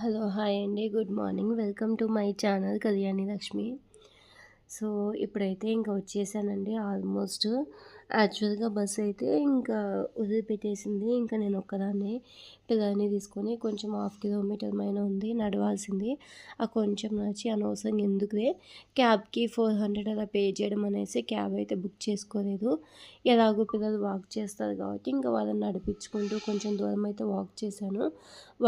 Hello hi అండి. Good morning. Welcome to my channel Kalyani Lakshmi. So ఇప్పుడైతే ఇంకా వచ్చేసానండి ఆల్మోస్ట్ యాక్చువల్గా బస్సు అయితే ఇంకా వదిలిపెట్టేసింది. ఇంకా నేను ఒక్కదాన్ని పిల్లల్ని తీసుకొని కొంచెం హాఫ్ కిలోమీటర్ పైన ఉంది నడవాల్సింది. ఆ కొంచెం నడిచి అనవసరంగా ఎందుకులే క్యాబ్కి ఫోర్ హండ్రెడ్ అలా పే చేయడం అనేసి క్యాబ్ అయితే బుక్ చేసుకోలేదు. ఎలాగో పిల్లలు వాక్ చేస్తారు కాబట్టి ఇంకా వాళ్ళని నడిపించుకుంటూ కొంచెం దూరం అయితే వాక్ చేశాను.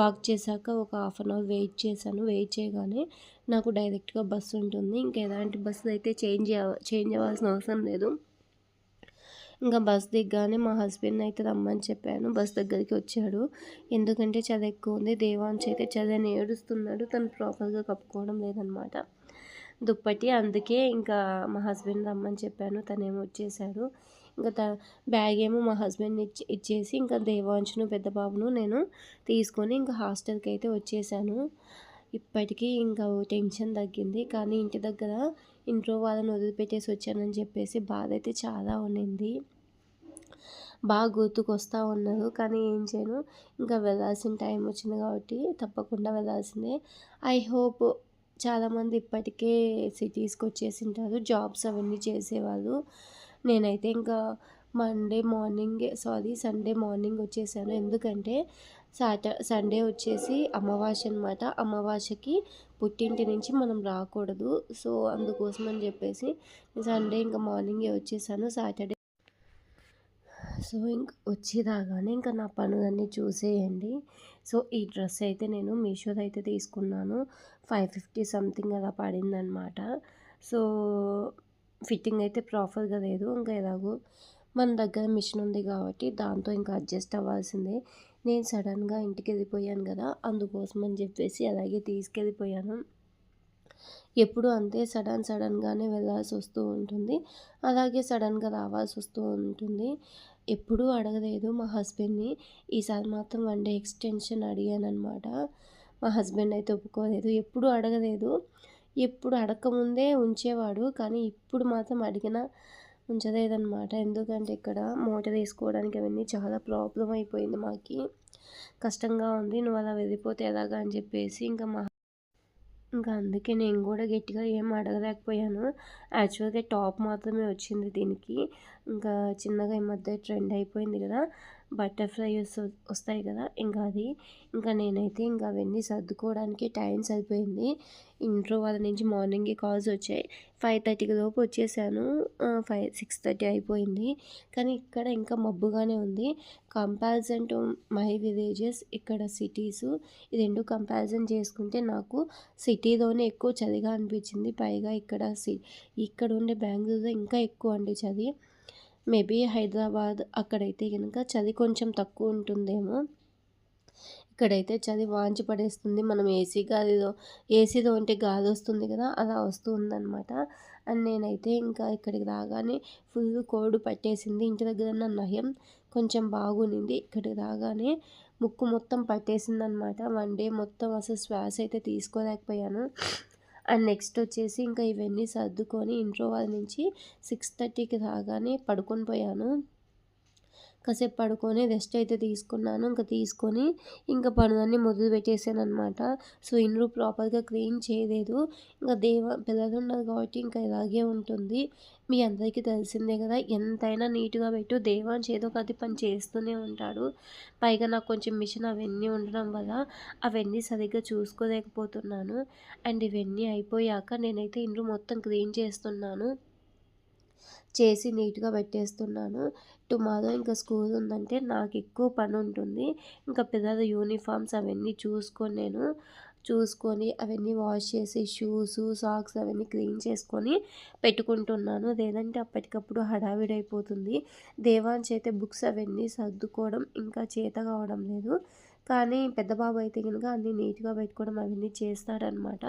వాక్ చేశాక ఒక హాఫ్ అన్ అవర్ వెయిట్ చేశాను. వెయిట్ చేయగానే నాకు డైరెక్ట్గా బస్సు ఉంటుంది. ఇంకా ఎలాంటి బస్సులు అయితే చేంజ్ చేంజ్ అవ్వాల్సిన అవసరం లేదు. ఇంకా బస్ దిగ్గానే మా హస్బెండ్ అయితే రమ్మని చెప్పాను. బస్ దగ్గరికి వచ్చాడు. ఎందుకంటే చలి ఎక్కువ ఉంది. దేవాంశ్ అయితే చదని ఏడుస్తున్నాడు. తను ప్రాపర్గా కప్పుకోవడం లేదనమాట దుప్పటి. అందుకే ఇంకా మా హస్బెండ్ రమ్మని చెప్పాను. తనేమో వచ్చేసాడు. ఇంకా త బ్యాగ్ ఏమో మా హస్బెండ్ ఇచ్చి ఇచ్చేసి ఇంకా దేవాంశును పెద్ద బాబును నేను తీసుకొని ఇంకా హాస్టల్కి అయితే వచ్చేసాను. ఇప్పటికీ ఇంకా టెన్షన్ తగ్గింది. కానీ ఇంటి దగ్గర ఇంట్లో వాళ్ళని వదిలిపెట్టేసి వచ్చానని చెప్పేసి బాధ అయితే చాలా ఉండింది బాగా గుర్తుకొస్తూ ఉన్నారు. కానీ ఏం చేయను. ఇంకా వెళ్ళాల్సిన టైం వచ్చింది కాబట్టి తప్పకుండా వెళ్ళాల్సిందే. ఐ హోప్ చాలామంది ఇప్పటికే సిటీస్కి వచ్చేసి ఉంటారు. జాబ్స్ అవన్నీ చేసేవాళ్ళు. నేనైతే ఇంకా Monday morning sorry Sunday morning వచ్చేసాను. ఎందుకంటే సాట సండే వచ్చేసి అమావాస్య అనమాట అమావాస్యకి పుట్టింటి నుంచి మనం రాకూడదు. సో అందుకోసం అని చెప్పేసి సండే ఇంకా మార్నింగే వచ్చేసాను. సాటర్డే సో ఇంక వచ్చేదాగానే ఇంకా నా పనులన్నీ చూసేయండి. సో ఈ డ్రెస్ అయితే నేను మీషోది అయితే తీసుకున్నాను. ఫైవ్ ఫిఫ్టీ సంథింగ్ అలా పడిందనమాట సో ఫిట్టింగ్ అయితే ప్రాపర్గా లేదు. ఇంకా ఎలాగో మన దగ్గర మిషన్ ఉంది కాబట్టి దాంతో ఇంకా అడ్జస్ట్ అవ్వాల్సిందే. నేను సడన్గా ఇంటికి వెళ్ళిపోయాను కదా అందుకోసం అని చెప్పేసి అలాగే తీసుకెళ్ళిపోయాను. ఎప్పుడు అంతే సడన్ సడన్గానే వెళ్ళాల్సి వస్తూ ఉంటుంది. అలాగే సడన్గా రావాల్సి వస్తూ ఉంటుంది. ఎప్పుడూ అడగలేదు మా హస్బెండ్ని. ఈసారి మాత్రం వన్ డే ఎక్స్టెన్షన్ అడిగానమాట మా హస్బెండ్ అయితే ఒప్పుకోలేదు. ఎప్పుడు అడగలేదు. ఎప్పుడు అడగకముందే ఉంచేవాడు. కానీ ఇప్పుడు మాత్రం అడిగిన ఉంచలేదన్నమాట. ఎందుకంటే ఇక్కడ మోటార్ వేసుకోవడానికి అవన్నీ చాలా ప్రాబ్లం అయిపోయింది మాకు. కష్టంగా ఉంది నువ్వు అలా వెళ్ళిపోతే ఎలాగా అని చెప్పేసి ఇంకా మా ఇంకా అందుకే నేను కూడా గట్టిగా ఏం అడగలేకపోయాను. యాక్చువల్గా టాప్ మాత్రమే వచ్చింది దీనికి. ఇంకా చిన్నగా ఈ మధ్య ట్రెండ్ అయిపోయింది కదా. బటర్ఫ్లైస్ వస్తాయి కదా. ఇంకా అది ఇంకా నేనైతే ఇంకా అవన్నీ సర్దుకోవడానికి టైం సరిపోయింది. ఇంట్లో వాళ్ళ నుంచి మార్నింగే కాల్స్ వచ్చాయి. ఫైవ్ థర్టీకి లోపు వచ్చేసాను. ఫైవ్ సిక్స్ థర్టీ అయిపోయింది. కానీ ఇక్కడ ఇంకా మబ్బుగానే ఉంది. కంపారిజన్ టు మై విలేజెస్ ఇక్కడ సిటీస్ ఈ రెండు కంపారిజన్ చేసుకుంటే నాకు సిటీలోనే ఎక్కువ చలిగా అనిపించింది. పైగా ఇక్కడ సి ఇక్కడ ఉండే బెంగళూరులో ఇంకా ఎక్కువ అండి చలి. మేబీ హైదరాబాద్ అక్కడైతే కనుక చలి కొంచెం తక్కువ ఉంటుందేమో. ఇక్కడైతే చలి వాంచి పడేస్తుంది. మనం ఏసీ గాలిలో ఏసీలో ఉంటే గాలి వస్తుంది కదా అలా వస్తూ ఉందన్నమాట అండ్ నేనైతే ఇంకా ఇక్కడికి రాగానే ఫుల్ కోడ్ పట్టేసింది. ఇంటి దగ్గర నయం కొంచెం బాగునింది ఇక్కడికి రాగానే ముక్కు మొత్తం పట్టేసింది అనమాట వన్ డే మొత్తం అసలు శ్వాస అయితే తీసుకోలేకపోయాను. అండ్ నెక్స్ట్ వచ్చేసి ఇంకా ఇవన్నీ సర్దుకొని ఇంట్లో వాళ్ళ నుంచి సిక్స్ థర్టీకి రాగానే పడుకొని పోయాను. కాసేపు పడుకొని రెస్ట్ అయితే తీసుకున్నాను. ఇంకా తీసుకొని ఇంకా పనులన్నీ మొదలు పెట్టేసాను అనమాట సో ఇండ్లు ప్రాపర్గా క్లీన్ చేయలేదు. ఇంకా దేవ పిల్లలు ఉన్నారు కాబట్టి ఇంకా ఇలాగే ఉంటుంది. మీ అందరికీ తెలిసిందే కదా ఎంతైనా నీట్గా పెట్టు. దేవాన్ చేదో కది పని చేస్తూనే ఉంటాడు. పైగా నాకు కొంచెం మిషన్ అవన్నీ ఉండడం వల్ల అవన్నీ సరిగ్గా చూసుకోలేకపోతున్నాను. అండ్ ఇవన్నీ అయిపోయాక నేనైతే ఇండ్లు మొత్తం క్లీన్ చేస్తున్నాను. చేసి నీట్గా పెట్టేస్తున్నాను. టుమారో ఇంకా స్కూల్ ఉందంటే నాకు ఎక్కువ పని ఉంటుంది. ఇంకా పిల్లల యూనిఫామ్స్ అవన్నీ చూసుకొని నేను చూసుకొని అవన్నీ వాష్ చేసి షూస్ సాక్స్ అవన్నీ క్లీన్ చేసుకొని పెట్టుకుంటున్నాను. లేదంటే అప్పటికప్పుడు హడావిడైపోతుంది. దేవాన్ చేతే బుక్స్ అవన్నీ సర్దుకోవడం ఇంకా చేత కావడం లేదు. కానీ పెద్ద బాబు అయితే కనుక అన్నీ నీట్గా పెట్టుకోవడం అవన్నీ చేస్తాడనమాట.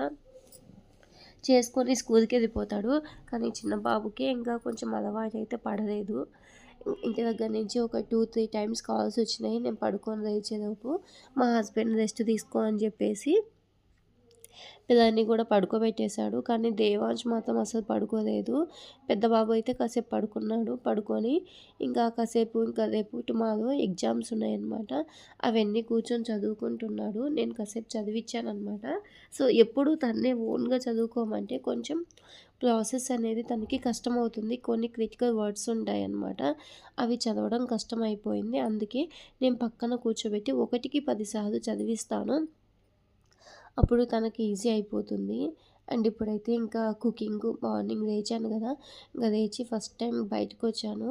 చేసుకొని స్కూల్కి వెళ్ళిపోతాడు. కానీ చిన్న బాబుకి ఇంకా కొంచెం అలవాటు అయితే పడలేదు. ఇంటి దగ్గర నుంచి ఒక టూ త్రీ టైమ్స్ కాల్స్ వచ్చినాయి. నేను పడుకొని లేచేలోపు మా హస్బెండ్ రెస్ట్ తీసుకో అని చెప్పేసి పిల్లల్ని కూడా పడుకోబెట్టేశాడు. కానీ దేవాంశ్ మాత్రం అసలు పడుకోలేదు. పెద్ద బాబు అయితే కాసేపు పడుకున్నాడు. పడుకొని ఇంకా కాసేపు ఇంకా రేపు టుమారో ఎగ్జామ్స్ ఉన్నాయన్నమాట. అవన్నీ కూర్చొని చదువుకుంటున్నాడు. నేను కాసేపు చదివించాను అనమాట సో ఎప్పుడు తన్నే ఓన్గా చదువుకోమంటే కొంచెం ప్రాసెస్ అనేది తనకి కష్టమవుతుంది. కొన్ని క్రిటికల్ వర్డ్స్ ఉంటాయన్నమాట. అవి చదవడం కష్టమైపోయింది. అందుకే నేను పక్కన కూర్చోబెట్టి ఒకటికి పదిసార్లు చదివిస్తాను. అప్పుడు తనకి ఈజీ అయిపోతుంది. అండ్ ఇప్పుడైతే ఇంకా కుకింగ్ మార్నింగ్ లేచాను కదా ఇంకా లేచి ఫస్ట్ టైం బయటకు వచ్చాను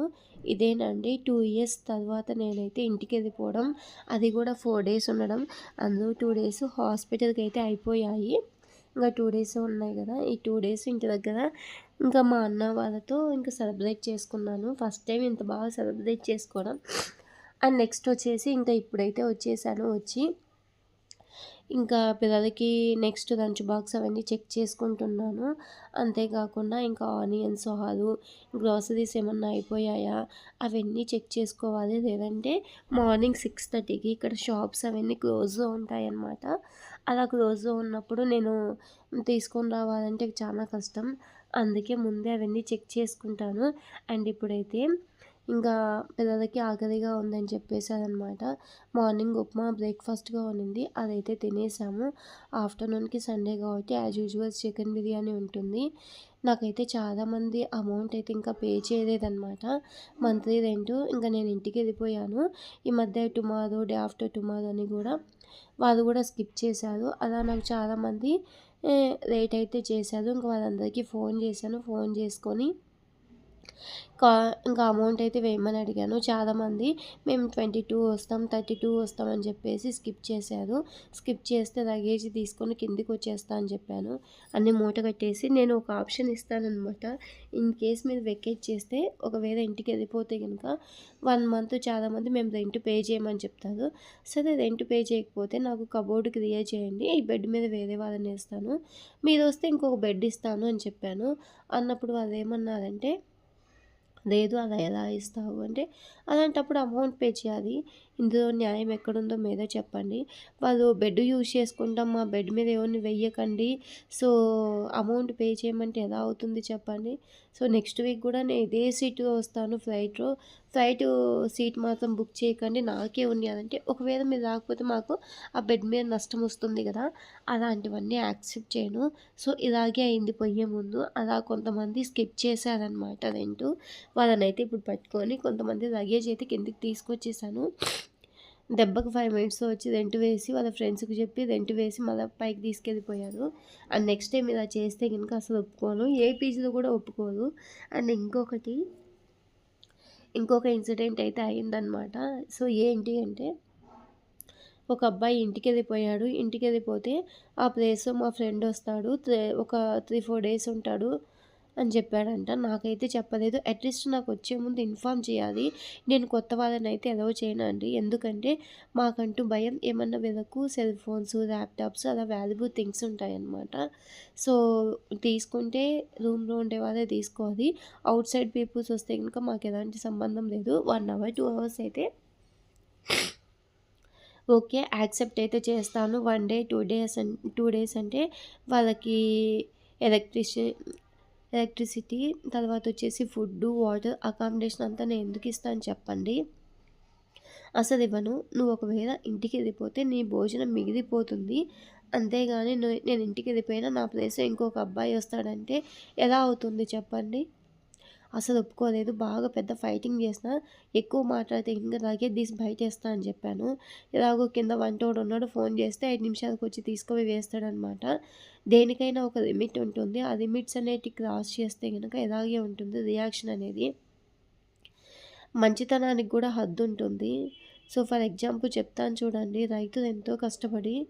ఇదేనండి టూ ఇయర్స్ తర్వాత నేనైతే ఇంటికి వెళ్ళిపోవడం అది కూడా ఫోర్ డేస్ ఉండడం. అందులో టూ డేస్ హాస్పిటల్కి అయితే అయిపోయాయి. ఇంకా టూ డేస్ ఉన్నాయి కదా ఈ టూ డేస్ ఇంటి దగ్గర. ఇంకా మా అన్న వాళ్ళతో ఇంకా సెలబ్రేట్ చేసుకున్నాను. ఫస్ట్ టైం ఇంత బాగా సెలబ్రేట్ చేసుకోవడం. అండ్ నెక్స్ట్ వచ్చేసి ఇంకా ఇప్పుడైతే వచ్చేసాను వచ్చి ఇంకా పిల్లలకి నెక్స్ట్ లంచ్ బాక్స్ అవన్నీ చెక్ చేసుకుంటున్నాను. అంతేకాకుండా ఇంకా ఆనియన్స్ హాలు గ్రాసరీస్ ఏమన్నా అయిపోయాయా? అవన్నీ చెక్ చేసుకోవాలి. లేదంటే మార్నింగ్ సిక్స్ థర్టీకి ఇక్కడ షాప్స్ అవన్నీ క్లోజ్లో ఉంటాయన్నమాట. అలా క్లోజ్లో ఉన్నప్పుడు నేను తీసుకొని రావాలంటే చాలా కష్టం. అందుకే ముందే అవన్నీ చెక్ చేసుకుంటాను. అండ్ ఇప్పుడైతే ఇంకా పిల్లలకి ఆకలిగా ఉందని చెప్పేశారనమాట మార్నింగ్ ఉప్మా బ్రేక్ఫాస్ట్గా ఉన్నింది. అదైతే తినేసాము. ఆఫ్టర్నూన్కి సండే కాబట్టి యాజ్ యూజువల్ చికెన్ బిర్యానీ ఉంటుంది. నాకైతే చాలామంది అమౌంట్ అయితే ఇంకా పే చేయలేదన్నమాట మంత్లీ రెంట్ ఇంకా నేను ఇంటికి వెళ్ళిపోయాను. ఈ మధ్య టుమారో డే ఆఫ్టర్ టుమారో అని కూడా వాళ్ళు కూడా స్కిప్ చేశారు. అలా నాకు చాలామంది రేట్ అయితే చేశారు. ఇంకా వాళ్ళందరికీ ఫోన్ చేశాను. ఫోన్ చేసుకొని కా ఇంకా అమౌంట్ అయితే వేయమని అడిగాను. చాలామంది మేము ట్వంటీ టూ వస్తాం థర్టీ టూ వస్తాం అని చెప్పేసి స్కిప్ చేశారు. స్కిప్ చేస్తే లగేజ్ తీసుకొని కిందికి వచ్చేస్తా అని చెప్పాను. అన్ని మూట కట్టేసి నేను ఒక ఆప్షన్ ఇస్తానమాట ఇన్ కేస్ మీరు వెకేట్ చేస్తే ఒకవేళ ఇంటికి వెళ్ళిపోతే కనుక వన్ మంత్ చాలామంది మేము రెంట్ పే చేయమని చెప్తారు. సరే రెంట్ పే చేయకపోతే నాకు కబోర్డ్ క్రియేట్ చేయండి. ఈ బెడ్ మీద వేరే వాళ్ళని వేస్తాను. మీరు వస్తే ఇంకొక బెడ్ ఇస్తాను అని చెప్పాను. అన్నప్పుడు వాళ్ళు ఏమన్నారంటే లేదు అలా ఎలా ఇస్తావు? అంటే అలాంటప్పుడు అమౌంట్ పే చేయాలి. ఇందులో న్యాయం ఎక్కడుందో మీరే చెప్పండి. వాళ్ళు బెడ్ యూజ్ చేసుకుంటాం మా బెడ్ మీద ఎవరిని వెయ్యకండి. సో అమౌంట్ పే చేయమంటే ఎలా అవుతుంది చెప్పండి. సో నెక్స్ట్ వీక్ కూడా నేను ఇదే సీట్లో వస్తాను ఫ్లైట్లో ఫ్లైట్ సీట్ మాత్రం బుక్ చేయకండి. నాకే ఉన్నదంటే ఒకవేళ మీరు రాకపోతే మాకు ఆ బెడ్ మీద నష్టం వస్తుంది కదా. అలాంటివన్నీ యాక్సెప్ట్ చేయను. సో ఇలాగే అయింది పోయే ముందు. అలా కొంతమంది స్కిప్ చేశారనమాట రెంటు. వాళ్ళనైతే ఇప్పుడు పట్టుకొని కొంతమంది లగేజ్ అయితే కిందికి తీసుకొచ్చేసాను. దెబ్బకు ఫైవ్ మినిట్స్ వచ్చి రెంట్ వేసి వాళ్ళ ఫ్రెండ్స్కి చెప్పి రెంట్ వేసి మళ్ళీ పైకి తీసుకెళ్ళిపోయారు. అండ్ నెక్స్ట్ టైం ఇలా చేస్తే కనుక అసలు ఒప్పుకోను. ఏ పీజీలో కూడా ఒప్పుకోరు అండ్ ఇంకొకటి ఇంకొక ఇన్సిడెంట్ అయితే అయిందనమాట సో ఏంటి అంటే ఒక అబ్బాయి ఇంటికి వెళ్ళిపోయాడు ఇంటికి వెళ్ళిపోతే ఆ ప్లేస్లో మా ఫ్రెండ్ వస్తాడు. ఒక త్రీ ఫోర్ డేస్ ఉంటాడు. అని చెప్పాడంట. నాకైతే చెప్పలేదు. అట్లీస్ట్ నాకు వచ్చే ముందు ఇన్ఫామ్ చేయాలి. నేను కొత్త వాళ్ళని అయితే ఎలవ్ చేయనండి ఎందుకంటే మాకంటూ భయం ఏమన్నా వీళ్ళకు సెల్ ఫోన్స్ ల్యాప్టాప్స్ అలా వాల్యుబుల్ థింగ్స్ ఉంటాయన్నమాట. సో తీసుకుంటే రూమ్లో ఉండే వాళ్ళే తీసుకోవాలి. అవుట్ సైడ్ పీపుల్స్ వస్తే కనుక మాకు ఎలాంటి సంబంధం లేదు. వన్ అవర్ టూ అవర్స్ అయితే ఓకే యాక్సెప్ట్ అయితే చేస్తాను. One day two days two days అంటే వాళ్ళకి ఎలక్ట్రిషియన్ ఎలక్ట్రిసిటీ తర్వాత వచ్చేసి ఫుడ్ వాటర్ అకామిడేషన్ అంతా నేను ఎందుకు ఇస్తాను చెప్పండి. అసలు ఇవ్వను. నువ్వు ఒకవేళ ఇంటికి వెళ్ళిపోతే నీ భోజనం మిగిలిపోతుంది. అంతేగాని నేను ఇంటికి వెళ్ళిపోయినా నా ప్లేస్లో ఇంకొక అబ్బాయి వస్తాడంటే ఎలా అవుతుంది చెప్పండి. అసలు ఒప్పుకోలేదు. బాగా పెద్ద ఫైటింగ్ చేసిన ఎక్కువ మాట్లాడితే ఇంకా అలాగే తీసి బయట వేస్తా అని చెప్పాను. ఎలాగో కింద వంటోడు ఉన్నాడు. ఫోన్ చేస్తే ఐదు నిమిషాలకు వచ్చి తీసుకొని వేస్తాడనమాట. దేనికైనా ఒక లిమిట్ ఉంటుంది. ఆ లిమిట్స్ అనేటి క్రాస్ చేస్తే కనుక ఎలాగే ఉంటుంది రియాక్షన్ అనేది. మంచితనానికి కూడా హద్దు ఉంటుంది. సో ఫర్ ఎగ్జాంపుల్ చెప్తాను చూడండి. రైతులు ఎంతో కష్టపడి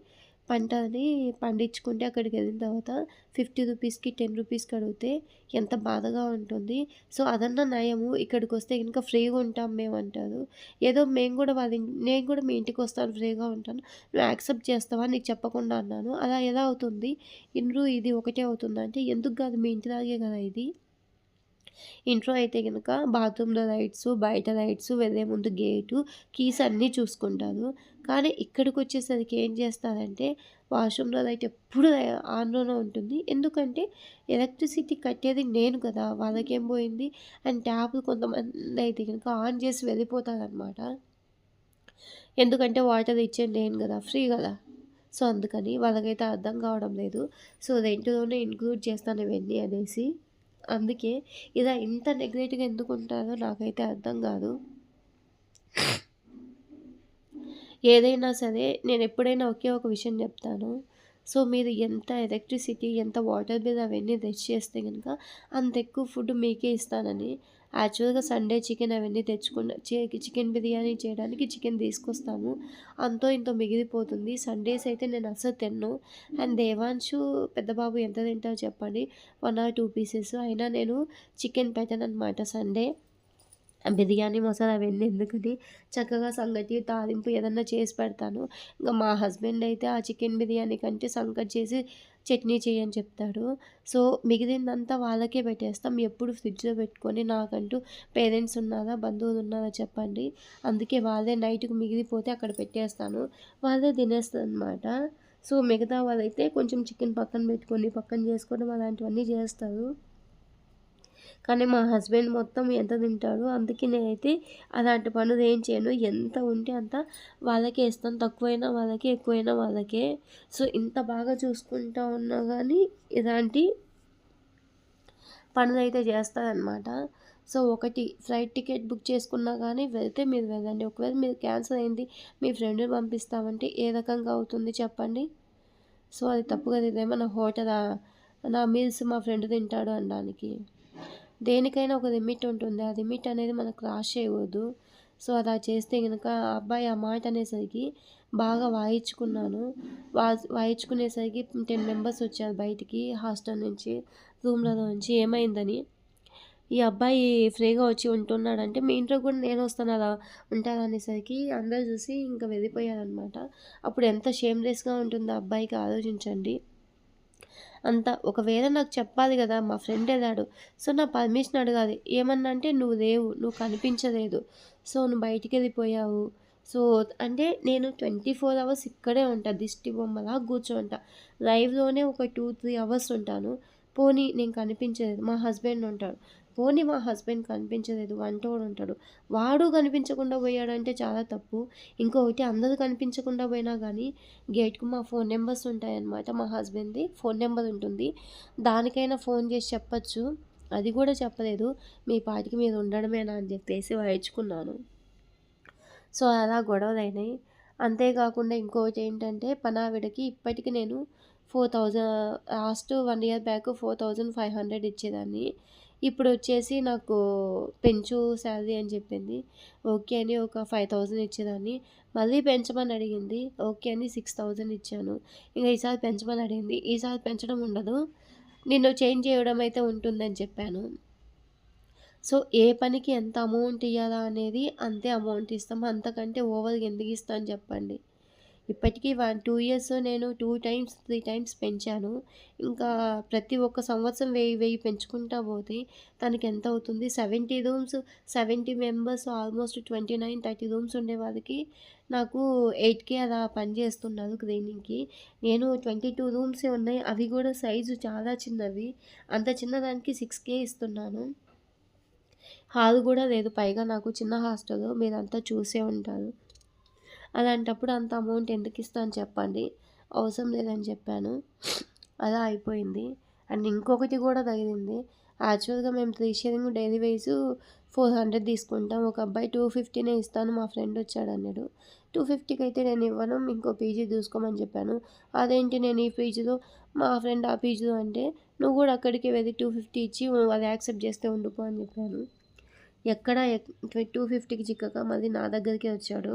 పంటని పండించుకుంటే అక్కడికి వెళ్ళిన తర్వాత ఫిఫ్టీ రూపీస్కి టెన్ రూపీస్కి అడిగితే ఎంత బాధగా ఉంటుంది. సో అదన్న నయము. ఇక్కడికి వస్తే ఇంకా ఫ్రీగా ఉంటాం మేము అంటారు. ఏదో మేము కూడా వాళ్ళ నేను కూడా మీ ఇంటికి వస్తాను ఫ్రీగా ఉంటాను. నువ్వు యాక్సెప్ట్ చేస్తావా? నీకు చెప్పకుండా అన్నాను. అలా ఎలా అవుతుంది? ఇండ్రు ఇది ఒకటే అవుతుంది అంటే ఎందుకు కాదు? మీ ఇంటిలాగే కదా ఇది. ఇంట్లో అయితే కనుక బాత్రూంలో లైట్స్ బయట లైట్స్ వెళ్ళే ముందు గేటు కీస్ అన్నీ చూసుకుంటారు. కానీ ఇక్కడికి వచ్చేసరికి ఏం చేస్తారంటే వాష్రూమ్లో లైట్ ఎప్పుడు ఆన్లోనే ఉంటుంది. ఎందుకంటే ఎలక్ట్రిసిటీ కట్టేది నేను కదా వాళ్ళకేం పోయింది? అండ్ ట్యాప్లు కొంతమంది అయితే కనుక ఆన్ చేసి వెళ్ళిపోతారనమాట ఎందుకంటే వాటర్ ఇచ్చేది నేను కదా ఫ్రీ కదా. సో అందుకని వాళ్ళకైతే అర్థం కావడం లేదు. సో రెంట్లోనే ఇంక్లూడ్ చేస్తాను ఇవన్నీ అనేసి. అందుకే ఇలా ఇంత నెగ్లెక్ట్గా ఎందుకు ఉంటారో నాకైతే అర్థం కాదు. ఏదైనా సరే నేను ఎప్పుడైనా ఒకే ఒక విషయం చెప్తాను. సో మీరు ఎంత ఎలక్ట్రిసిటీ ఎంత వాటర్ బిల్ అవన్నీ రెచ్ చేస్తే కనుక అంత ఎక్కువ ఫుడ్ మీకే ఇస్తానని. యాక్చువల్గా సండే చికెన్ అవన్నీ తెచ్చుకున్న చికెన్ బిర్యానీ చేయడానికి చికెన్ తీసుకొస్తాము అంతో ఇంతో మిగిలిపోతుంది. సండేస్ అయితే నేను అసలు తిన్ను. అండ్ దేవాంశు పెద్దబాబు ఎంత తింటారో చెప్పండి. One or two pieces. అయినా నేను చికెన్ పెట్టాను అనమాట సండే. బిర్యానీ మసాలా అవన్నీ ఎందుకని చక్కగా సంగటి తాలింపు ఏదన్నా చేసి పెడతాను. ఇంకా మా హస్బెండ్ అయితే ఆ చికెన్ బిర్యానీ కంటే సంకట్ చేసి చట్నీ చేయని చెప్తాడు. సో మిగిలిందంతా వాళ్ళకే పెట్టేస్తాం. ఎప్పుడు ఫ్రిడ్జ్లో పెట్టుకొని నాకంటూ పేరెంట్స్ ఉన్నారా బంధువులు ఉన్నారా చెప్పండి. అందుకే వాళ్ళే నైట్కి మిగిలిపోతే అక్కడ పెట్టేస్తాను. వాళ్ళే తినేస్తారు అనమాట సో మిగతా వాళ్ళైతే కొంచెం చికెన్ పక్కన పెట్టుకొని పక్కన చేసుకోవడం అలాంటివన్నీ చేస్తారు. కానీ మా హస్బెండ్ మొత్తం ఎంత తింటాడు అందుకే నేనైతే అలాంటి పనులు ఏం చేయను. ఎంత ఉంటే అంత వాళ్ళకే ఇస్తాను తక్కువైనా వాళ్ళకే ఎక్కువైనా వాళ్ళకే. సో ఇంత బాగా చూసుకుంటా ఉన్నా కానీ ఇలాంటి పనులు అయితే చేస్తారనమాట సో ఒకటి ఫ్లైట్ టికెట్ బుక్ చేసుకున్నా కానీ వెళ్తే మీరు వెళ్ళండి. ఒకవేళ మీరు క్యాన్సిల్ అయింది మీ ఫ్రెండ్ని పంపిస్తామంటే ఏ రకంగా అవుతుంది చెప్పండి? సో అది తప్పు కదా ఇదేమో హోటల్? నా మీల్స్ మా ఫ్రెండ్ తింటాడు అనడానికి. దేనికైనా ఒక లిమిట్ ఉంటుంది. ఆ లిమిట్ అనేది మనకు క్రాస్ చేయకూడదు సో అలా చేస్తే కనుక అబ్బాయి ఆ మాట అనేసరికి బాగా వాయించుకున్నాను. వా వాయించుకునేసరికి టెన్ మెంబర్స్ వచ్చారు బయటికి హాస్టల్ నుంచి రూమ్లలో నుంచి. ఏమైందని? ఈ అబ్బాయి ఫ్రీగా వచ్చి ఉంటున్నాడంటే మీ ఇంట్లో కూడా నేను వస్తాను అలా ఉంటాననేసరికి అందరూ చూసి ఇంకా వెళ్ళిపోయారనమాట అప్పుడు ఎంత షేమ్లెస్గా ఉంటుందో అబ్బాయికి ఆలోచించండి. అంత ఒకవేళ నాకు చెప్పాలి కదా మా ఫ్రెండ్ వెళ్ళాడు సో నా పర్మిషన్ అడగాలి. ఏమన్నా అంటే నువ్వు లేవు నువ్వు కనిపించలేదు. సో నువ్వు బయటికి వెళ్ళిపోయావు సో అంటే నేను ట్వంటీ ఫోర్ అవర్స్ ఇక్కడే ఉంటా దిష్టి బొమ్మలా కూర్చోంటా. లైవ్లోనే ఒక టూ త్రీ అవర్స్ ఉంటాను. పోనీ నేను కనిపించలేదు మా హస్బెండ్ ఉంటాడు. పోనీ మా హస్బెండ్ కనిపించలేదు వంటోడు ఉంటాడు. వాడు కనిపించకుండా పోయాడంటే చాలా తప్పు. ఇంకొకటి అందరూ కనిపించకుండా పోయినా కానీ గేట్కు మా ఫోన్ నెంబర్స్ ఉంటాయన్నమాట మా హస్బెండ్ది. ఫోన్ నెంబర్ ఉంటుంది. దానికైనా ఫోన్ చేసి చెప్పచ్చు. అది కూడా చెప్పలేదు. మీ పాటికి మీరు ఉండడమేనా అని చెప్పేసి వాయించుకున్నాను. సో అలా గొడవలు అయినాయి అంతేకాకుండా ఇంకొకటి ఏంటంటే పనావిడకి ఇప్పటికి నేను four thousand last one year back four thousand five hundred ఇచ్చేదాన్ని. ఇప్పుడు వచ్చేసి నాకు పెంచు శాలరీ అని చెప్పింది. ఓకే అని ఒక ఫైవ్ థౌజండ్ ఇచ్చేదాన్ని. మళ్ళీ పెంచమని అడిగింది. ఓకే అని సిక్స్ థౌజండ్ ఇచ్చాను. ఇంకా ఈసారి పెంచమని అడిగింది. ఈసారి పెంచడం ఉండదు. నిన్ను చేంజ్ చేయడం అయితే ఉంటుందని చెప్పాను. సో ఏ పనికి ఎంత అమౌంట్ ఇవ్వాలా అనేది అంతే అమౌంట్ ఇస్తాం. అంతకంటే ఓవర్గా ఎందుకు ఇస్తాను చెప్పండి. ఇప్పటికీ వన్ టూ ఇయర్స్ నేను టూ టైమ్స్ త్రీ టైమ్స్ పెంచాను. ఇంకా ప్రతి ఒక్క సంవత్సరం వెయ్యి వెయ్యి పెంచుకుంటా పోతే తనకి ఎంత అవుతుంది? Seventy rooms seventy members almost twenty nine thirty rooms ఉండే వాళ్ళకి నాకు ఎయిట్ కే అలా పనిచేస్తున్నారు క్లీనింగ్కి. నేను ట్వంటీ టూ రూమ్సే ఉన్నాయి అవి కూడా సైజు చాలా చిన్నవి. అంత చిన్నదానికి సిక్స్ కే ఇస్తున్నాను. హాల్ కూడా లేదు పైగా నాకు చిన్న హాస్టల్ మీరంతా చూసే ఉంటారు. అలాంటప్పుడు అంత అమౌంట్ ఎందుకు ఇస్తాను చెప్పండి. అవసరం లేదని చెప్పాను. అలా అయిపోయింది. అండ్ ఇంకొకటి కూడా తగిలింది. యాక్చువల్గా మేము త్రీ షేరింగ్ డైలీ వేసు ఫోర్ హండ్రెడ్ తీసుకుంటాం. ఒక అబ్బాయి టూ ఫిఫ్టీనే ఇస్తాను. మా ఫ్రెండ్ వచ్చాడు అన్నాడు. టూ ఫిఫ్టీకి అయితే నేను ఇవ్వను. ఇంకో పీజీ చూసుకోమని చెప్పాను. అదేంటి నేను ఈ పీజీలో మా ఫ్రెండ్ ఆ పీజీలో అంటే నువ్వు కూడా అక్కడికి వెళ్ళి టూ ఫిఫ్టీ ఇచ్చి అది యాక్సెప్ట్ చేస్తే ఉండిపో అని చెప్పాను. ఎక్కడ టూ ఫిఫ్టీకి చిక్కక మళ్ళీ నా దగ్గరికి వచ్చాడు.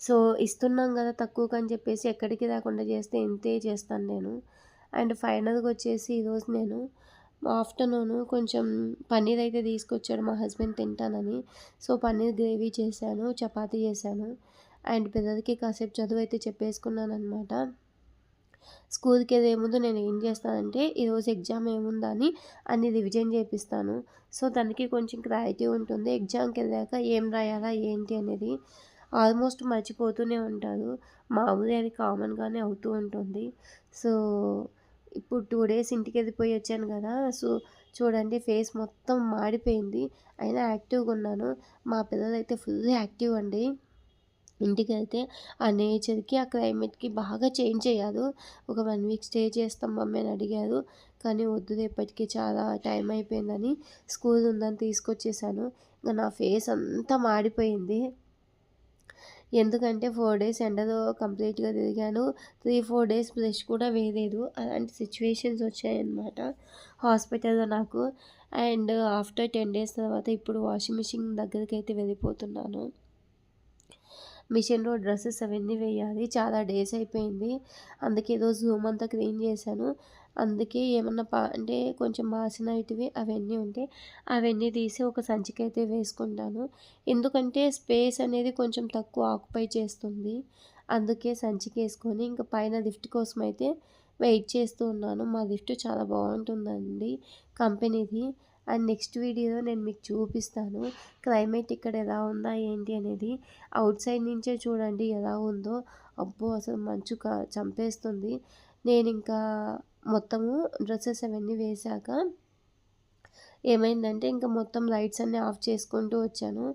సో ఇస్తున్నాం కదా తక్కువకి అని చెప్పేసి ఎక్కడికి రాకుండా చేస్తే ఇంతే చేస్తాను నేను. అండ్ ఫైనల్గా వచ్చేసి ఈరోజు నేను ఆఫ్టర్నూన్ కొంచెం పన్నీర్ అయితే తీసుకొచ్చాడు మా హస్బెండ్ తింటానని. సో పన్నీర్ గ్రేవీ చేశాను చపాతీ చేశాను. అండ్ పిల్లలకి కాసేపు చదువు అయితే చెప్పేసుకున్నాను అనమాట స్కూల్కి ఏదో ముందు నేను ఏం చేస్తానంటే ఈరోజు ఎగ్జామ్ ఏముందని అన్ని రివిజన్ చేపిస్తాను. సో దానికి కొంచెం క్లారిటీ ఉంటుంది. ఎగ్జామ్కి వెళ్ళాక ఏం రాయాలా ఏంటి అనేది ఆల్మోస్ట్ మర్చిపోతూనే ఉంటారు. మామూలుగా అది కామన్గానే అవుతూ ఉంటుంది. సో ఇప్పుడు టూ డేస్ ఇంటికి వెళ్ళిపోయి వచ్చాను కదా సో చూడండి ఫేస్ మొత్తం మాడిపోయింది. అయినా యాక్టివ్గా ఉన్నాను. మా పిల్లలు అయితే ఫుల్ యాక్టివ్ అండి. ఇంటికి వెళ్తే ఆ నేచర్కి ఆ క్లైమేట్కి బాగా చేంజ్ అయ్యారు. ఒక వన్ వీక్ స్టే చేస్తాం మమ్మీ అని అడిగారు. కానీ వద్దు రేపటికి చాలా టైం అయిపోయిందని స్కూల్ ఉందని తీసుకొచ్చేసాను. ఇంకా నా ఫేస్ అంతా మాడిపోయింది. ఎందుకంటే ఫోర్ డేస్ ఎండలో కంప్లీట్గా తిరిగాను. త్రీ ఫోర్ డేస్ బ్రష్ కూడా వేయలేదు. అలాంటి సిచ్యువేషన్స్ వచ్చాయన్నమాట హాస్పిటల్లో నాకు. అండ్ ఆఫ్టర్ టెన్ డేస్ తర్వాత ఇప్పుడు వాషింగ్ మిషన్ దగ్గరికి అయితే వెళ్ళిపోతున్నాను. మిషన్లో డ్రెస్సెస్ అవన్నీ వేయాలి. చాలా డేస్ అయిపోయింది. అందుకే ఏదో జూమ్ అంతా క్లీన్ చేశాను. అందుకే ఏమన్నా పా అంటే కొంచెం మాసినవి అవన్నీ ఉంటే అవన్నీ తీసి ఒక సంచికి అయితే వేసుకుంటాను. ఎందుకంటే స్పేస్ అనేది కొంచెం తక్కువ ఆక్యుపై చేస్తుంది. అందుకే సంచికి వేసుకొని ఇంకా పైన లిఫ్ట్ కోసం అయితే వెయిట్ చేస్తూ ఉన్నాను. మా లిఫ్ట్ చాలా బాగుంటుందండి కంపెనీది. అండ్ నెక్స్ట్ వీడియోలో నేను మీకు చూపిస్తాను క్లైమేట్ ఇక్కడ ఎలా ఉందా ఏంటి అనేది. అవుట్ సైడ్ నుంచే చూడండి ఎలా ఉందో. అబ్బో అసలు మంచు చంపేస్తుంది. నేను ఇంకా మొత్తము డ్రెస్సెస్ అవన్నీ వేశాక ఏమైందంటే ఇంకా మొత్తం లైట్స్ అన్నీ ఆఫ్ చేసుకుంటూ వచ్చాను.